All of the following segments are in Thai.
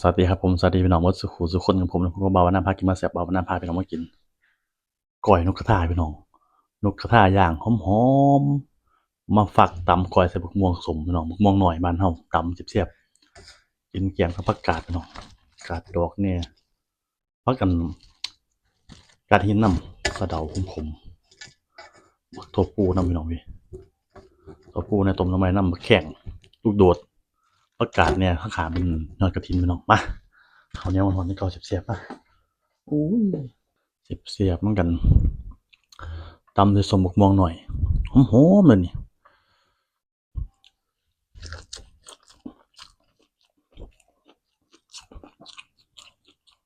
สวัสดีครับผมสวัสดีพี่น้องหมดสุขุสุขคนกับผมนะผมก็บาวนาพากินมาแซ่บบาวนาพาพี่น้องมากินก้อยนกกระทาพี่น้องนกกระทาย่างหอมๆมมาฝักตำก้อยใส่บักม่วงสมพี่น้องบกม่วงหน่อยบ้านเฮาตำเสียบๆกินแกงกับผักกาดพี่น้องกาดดอกเนี่ยพักกันกาดหินน้ำกระเดาขมๆบักถั่วปูน้ำพี่น้องพี่ถั่วปูในต้มน้ำมันน้ำบักแข้งลูกโดด ประกาศเนี่ยข้างขาเป็นยอดกระถินไปน้องมาเขาวเหนี้ยวันๆนี่เขาเสียบๆป่ะอุ้ยเสียบๆเหมือนกันตำด้วยสมบกม่วงหน่อยหอมๆเลยนี่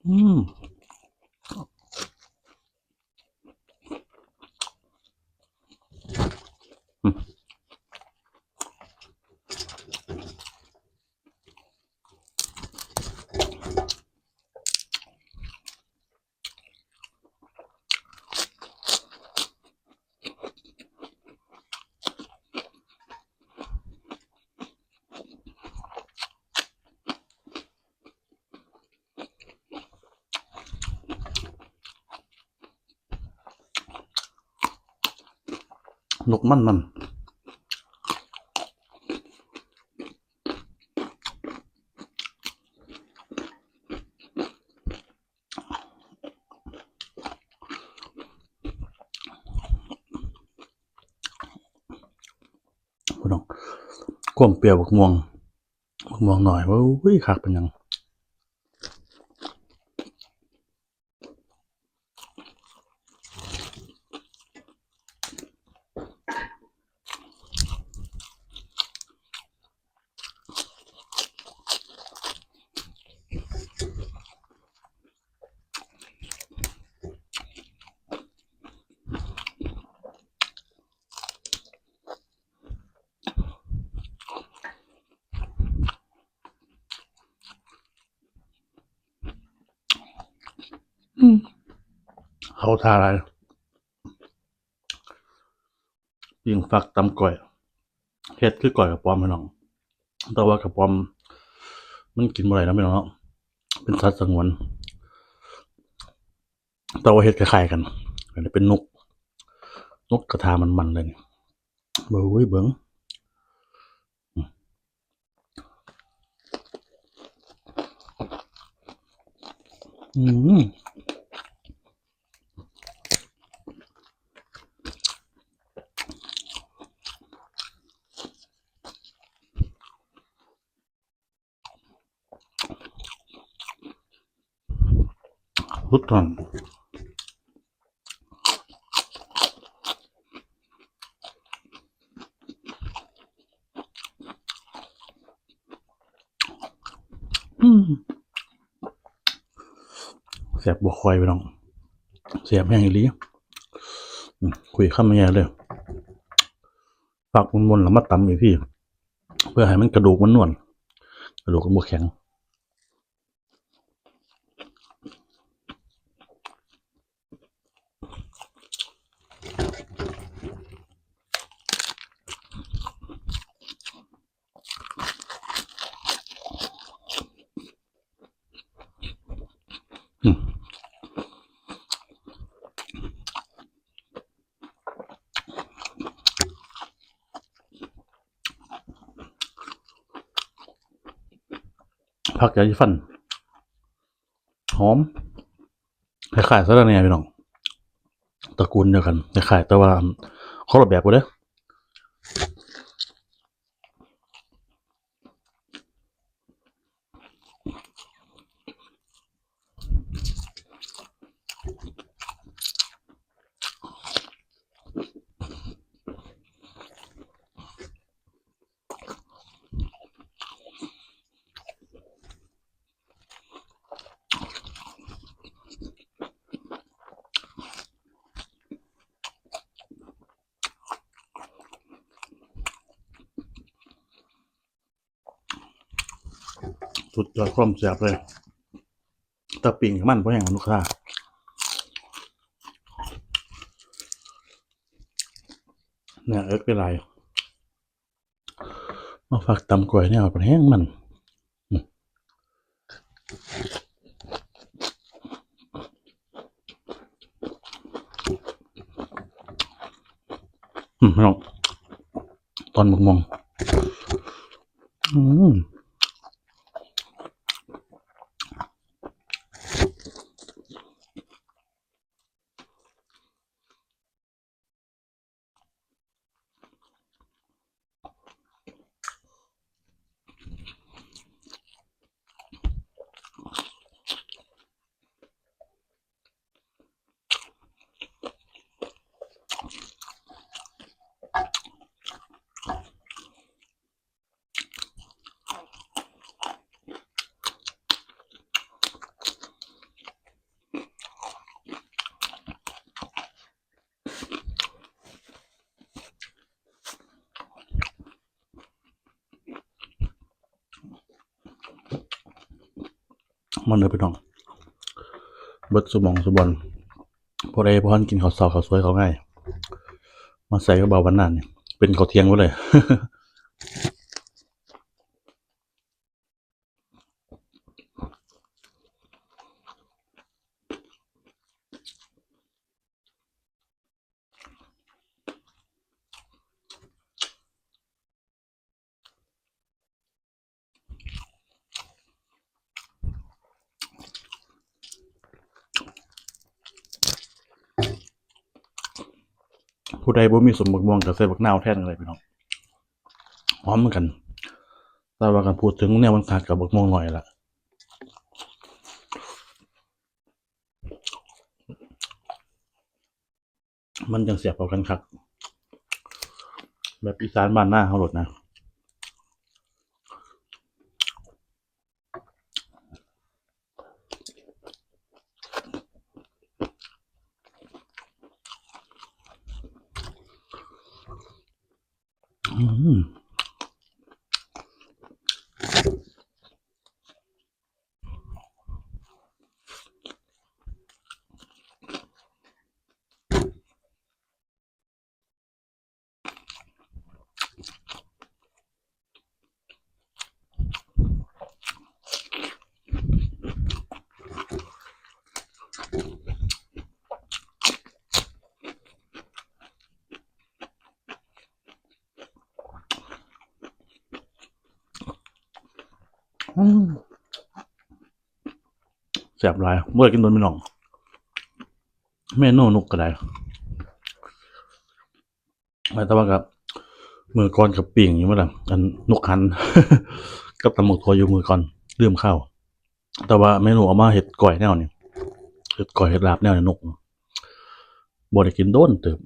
อืมอืม นุกมันมันพี่น้องควมเปรี้ยวบักม่วงบักม่วงหน่อยว่าอุ้ยคักเป็นยัง เขาทาอะไรยิงฟักตำก่อยเฮ็ดคือก่อยกับปอมพี่น้อง แต่ว่ากับปอม มันกินบ่ได้นะพี่น้องเนาะเป็นสัตว์สงวน แต่ว่าเฮ็ดคล้ายๆกันอันนี้เป็นนก นกกระทามันๆเลยนี่เบิ่งเว้ยเบิ่งอืม รุดตอนอืมเสียบบัวคอยไปน้องเสียบแห้งอีหลีคุยข้ามไม่แย่เลยฝากมนๆแล้วมาตำอีกพี่ เพื่อให้มันกระดูกมันนวลกระดูกมันบวแข็ง ผักยาสีฟัน หอมคล้ายๆซะแล้วเนี่ยพี่น้องตระกูลเดียวกันคล้ายๆแต่ว่าเขาละแบบกันเลย สุดยอดความแซ่บเลยตะปิ่งมันเพราะแห่งลูกค้าเนี่ยเอิร์กเป็นไรมาฝากตำกล้วยเนี่ยเป็นแห้งมันอืมพี่น้องตอนมกมอง อืม มันเลยพี่น้องเบิดสมองสบอนพอได้พอนกินข้าวซอกข้าวสวยเขาง่าย มาใส่กระเบาวันนานเนี่ยเป็นข้าวเที่ยงไว้เลย ผู้ใดบ่มีสมบักม่วงก็ใส่บักนาวแทนอะไรพี่น้องหอมเหมือนกันแต่ว่ากันพูดถึงแนวมันขาดกับบักม่วงหน่อยละมันจังเสียบเอากันครับแบบอีสานบ้านหน้าเขาหลดนะ อื แสบหลายเมื่อกินโดนไม่น้องเมนูนุกก็ได้ไม่แต่ว่ากับมือก่อนกับปิ่งอยู่เมื่อไหร่ะอันนกหัน กับตำหมกทัวอยู่มือก่อนเลื่อมข้าวแต่ว่าเมนูเอามาเห็ดก่อยแนวนี่เห็ดก่อยเห็ดลาบแนวนี่นกบ่ได้กินโดนเติบ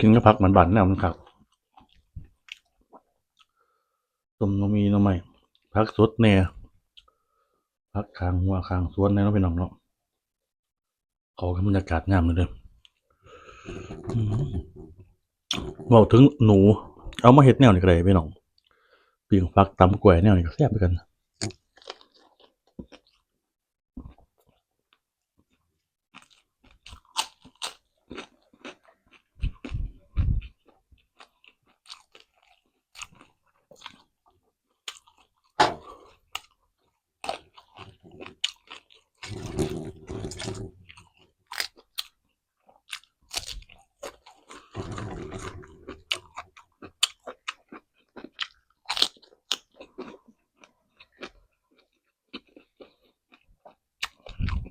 กินก็พักเหมือนบันแนวมันครับต้มนมีน้ำใหม่พักสดเนี่ยพักคางหัวคางสวนเนี่ยเนาะพี่น้องเนาะขอให้บรรยากาศงามเลยเด้อบอกถึงหนู เอามาเห็ดแนวนี่ก็ได้พี่น้องปีงฟักตำกล้วยแนวนี่ก็แซ่บไปกัน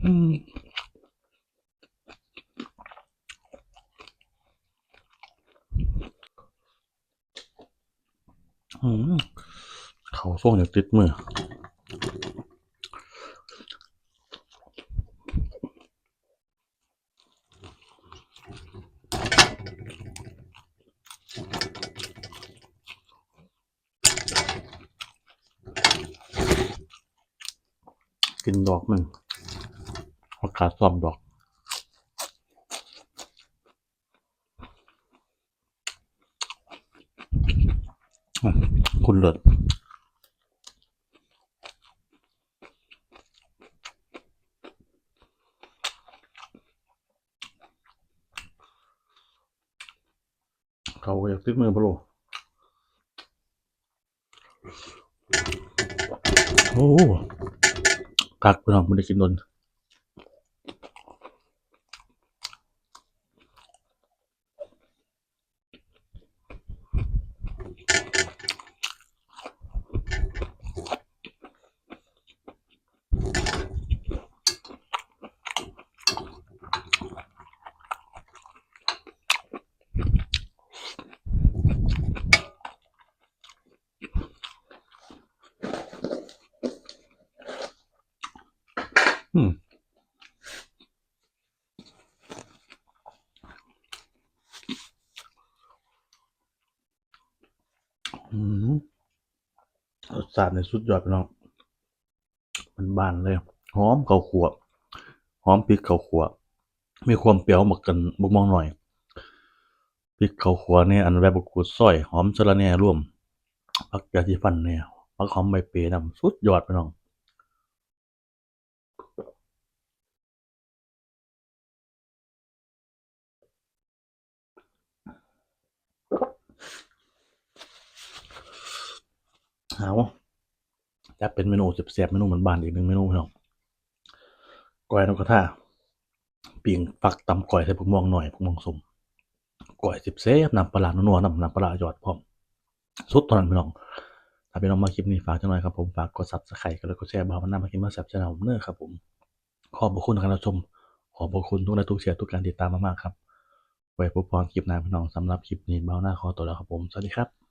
อืมเขาส่งอย่างติดมือกินดอกมัน อาซ้อมดอก คุณเลิศเขาอยากติดมือพะโลโอ้กักไปหน่อยไม่ได้กินโดน อืมอืมรสชาติในสุดยอดไปน้อง มันบานเลย หอมข้าวคั่วหอมพริกข้าวคั่วมีความเปรี้ยวหมักกันบุกมองหน่อย พริกข้าวคั่วเนี่ยอันแบบบกูดซอย หอมสะระแหน่ร่วม ผักยาสีฟันเนี่ยผักหอมใบเปรย์นำสุดยอดไปน้อง เอาจะเป็นเมนูเสียบเมนูเหมือนบ้านอีกหนึ่งเมนูพี่น้องก้อยนกกระทาปิ่งฟักตำก้อยใส่ผักม่วงหน่อยผักม่วงสมก้อยสิบเซฟน้ำปลาร้านัวๆน้ำนำปลาร้าหยอดพร้อมสุดตอนนั้นพี่น้องถ้าพี่น้องมาคลิปนี้ฝากจังหน่อยครับผมฝากกดซับสไครต์กันแล้วก็แชร์บ่าวมันน้ำมากินมาแซ่บชาแนลเนอร์ครับผมขอบคุณทุการรับชม ขอบคุณทุกไลค์ทุกเชียร์ทุกการติดตามมากๆครับไว้พบกันคลิปหน้าพี่น้องสำหรับคลิปนี้บ่าวหน้าขอตัวแล้วครับผมสวัสดีครับ